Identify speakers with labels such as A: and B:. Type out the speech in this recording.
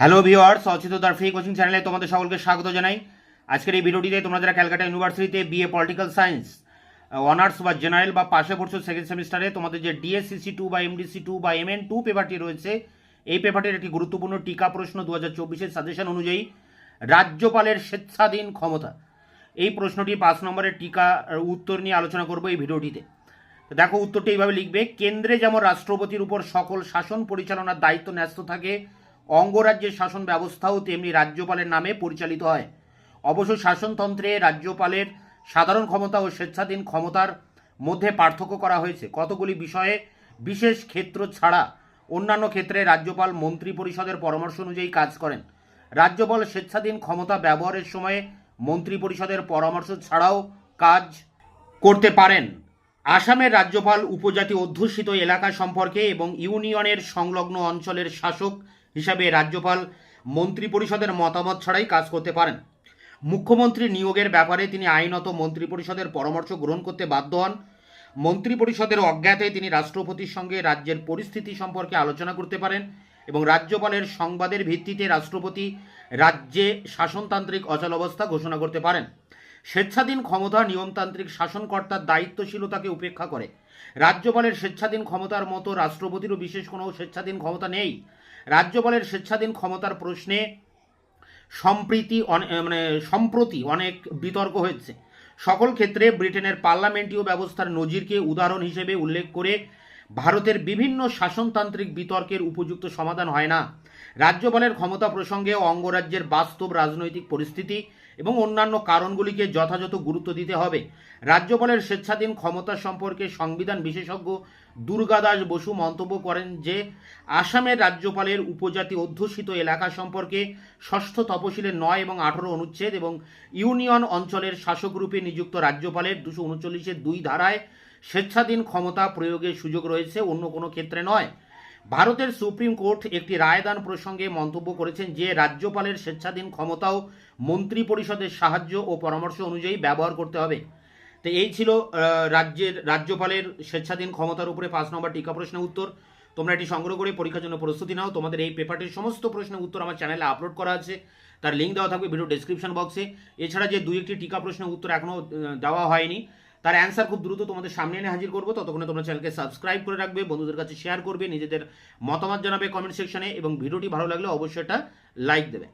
A: Hello viewers অচিতদার free coaching চ্যানেলে তোমাদের সকলকে স্বাগত জানাই। আজকের এই ভিডিওটিতে তোমরা যারা ক্যালকাটা ইউনিভার্সিটিতে বিএ পলিটিক্যাল সায়েন্স অনার্স বা জেনারেল বা পাশে পড়ছো সেকেন্ড সেমিস্টারে তোমাদের যে ডিএসসিসি টু বা এমডিসি টু বা এমএন টু পেপারটি রয়েছে, এই পেপারটির একটি গুরুত্বপূর্ণ টিকা প্রশ্ন দু হাজার চব্বিশের সাজেশন অনুযায়ী রাজ্যপালের স্বেচ্ছাধীন ক্ষমতা। এই প্রশ্নটি পাঁচ নম্বরের টিকা উত্তর নিয়ে আলোচনা করব এই ভিডিওটিতে। দেখো, উত্তরটি এইভাবে লিখবে, কেন্দ্রে যেমন রাষ্ট্রপতির উপর সকল শাসন পরিচালনার দায়িত্ব ন্যস্ত থাকে অঙ্গরাজ্যের শাসন ব্যবস্থাও তেমনি রাজ্যপালের নামে পরিচালিত হয়। অবশ্য শাসনতন্ত্রে রাজ্যপালের সাধারণ ক্ষমতা ও স্বেচ্ছাধীন ক্ষমতার মধ্যে পার্থক্য করা হয়েছে। কতগুলি বিষয়ে বিশেষ ক্ষেত্র ছাড়া অন্যান্য ক্ষেত্রে রাজ্যপাল মন্ত্রী পরিষদের পরামর্শ অনুযায়ী কাজ করেন। রাজ্যপাল স্বেচ্ছাধীন ক্ষমতা ব্যবহারের সময়ে মন্ত্রী পরিষদের পরামর্শ ছাড়াও কাজ করতে পারেন। আসামের রাজ্যপাল উপজাতি অধ্যুষিত এলাকা সম্পর্কে এবং ইউনিয়নের সংলগ্ন অঞ্চলের শাসক হিসাবে রাজ্যপাল মন্ত্রী পরিষদের মতামত ছাড়াই কাজ করতে পারেন। মুখ্যমন্ত্রী নিয়োগের ব্যাপারে তিনি আইনত মন্ত্রী পরিষদের পরামর্শ গ্রহণ করতে বাধ্য হন। মন্ত্রী পরিষদের অজ্ঞাতে তিনি রাষ্ট্রপতির সঙ্গে রাজ্যের পরিস্থিতি সম্পর্কে আলোচনা করতে পারেন এবং রাজ্যপালের সংবাদের ভিত্তিতে রাষ্ট্রপতি রাজ্যে শাসনতান্ত্রিক অচলাবস্থা ঘোষণা করতে পারেন। স্বেচ্ছাধীন ক্ষমতা নিয়মতান্ত্রিক শাসনকর্তার দায়িত্বশীলতাকে উপেক্ষা করে। রাজ্যপালের স্বেচ্ছাধীন ক্ষমতার মতো রাষ্ট্রপতিরও বিশেষ কোনো স্বেচ্ছাধীন ক্ষমতা নেই। রাজ্যপালের স্বেচ্ছাধীন ক্ষমতার প্রশ্নে সম্প্রীতি মানে সম্প্রতি অনেক বিতর্ক হয়েছে। সকল ক্ষেত্রে ব্রিটেনের পার্লামেন্টীয় ব্যবস্থার নজিরকে উদাহরণ হিসেবে উল্লেখ করে ভারতের বিভিন্ন শাসনতান্ত্রিক বিতর্কের উপযুক্ত সমাধান হয় না। রাজ্যপালের ক্ষমতা প্রসঙ্গে অঙ্গরাজ্যের বাস্তব রাজনৈতিক পরিস্থিতি এবং অন্যান্য কারণগুলিকে যথাযথ গুরুত্ব দিতে হবে। রাজ্যপালের স্বেচ্ছাধীন ক্ষমতা সম্পর্কে সংবিধান বিশেষজ্ঞ দুর্গাদাস বসু মন্তব্য করেন যে, আসামের রাজ্যপালের উপজাতি অধ্যুষিত এলাকা সম্পর্কে ষষ্ঠ তপশিলের নয় এবং আঠারো অনুচ্ছেদ এবং ইউনিয়ন অঞ্চলের শাসক রূপে নিযুক্ত রাজ্যপালের দুশো উনচল্লিশের দুই ধারায় স্বেচ্ছাধীন ক্ষমতা প্রয়োগের সুযোগ রয়েছে, অন্য কোনো ক্ষেত্রে নয়। ভারতের সুপ্রিম কোর্ট একটি রায়দান প্রসঙ্গে মন্তব্য করেছেন যে, রাজ্যপালের স্বেচ্ছাধীন ক্ষমতাও মন্ত্রী পরিষদের সাহায্য ও পরামর্শ অনুযায়ী ব্যবহার করতে হবে। তো এই ছিল রাজ্যের, রাজ্যপালের স্বেচ্ছাধীন ক্ষমতার উপরে পাঁচ নম্বর টিকা প্রশ্নের উত্তর। তোমরা এটি সংগ্রহ করে পরীক্ষার জন্য প্রস্তুতি নাও। তোমাদের এই পেপারটির সমস্ত প্রশ্নের উত্তর আমার চ্যানেলে আপলোড করা আছে। তার লিঙ্ক দেওয়া থাকবে ভিডিও ডেসক্রিপশন বক্সে। এছাড়া যে দুই একটি টিকা প্রশ্নের উত্তর এখনও দেওয়া হয়নি তার অ্যান্সার খুব দ্রুত তোমাদের সামনে এনে হাজির করব। ততক্ষণে তোমরা চ্যানেলকে সাবস্ক্রাইব করে রাখবে, বন্ধুদের কাছে শেয়ার করবে, নিজেদের মতামত জানাবে কমেন্ট সেকশনে এবং ভিডিওটি ভালো লাগলে অবশ্যই একটা লাইক দেবে।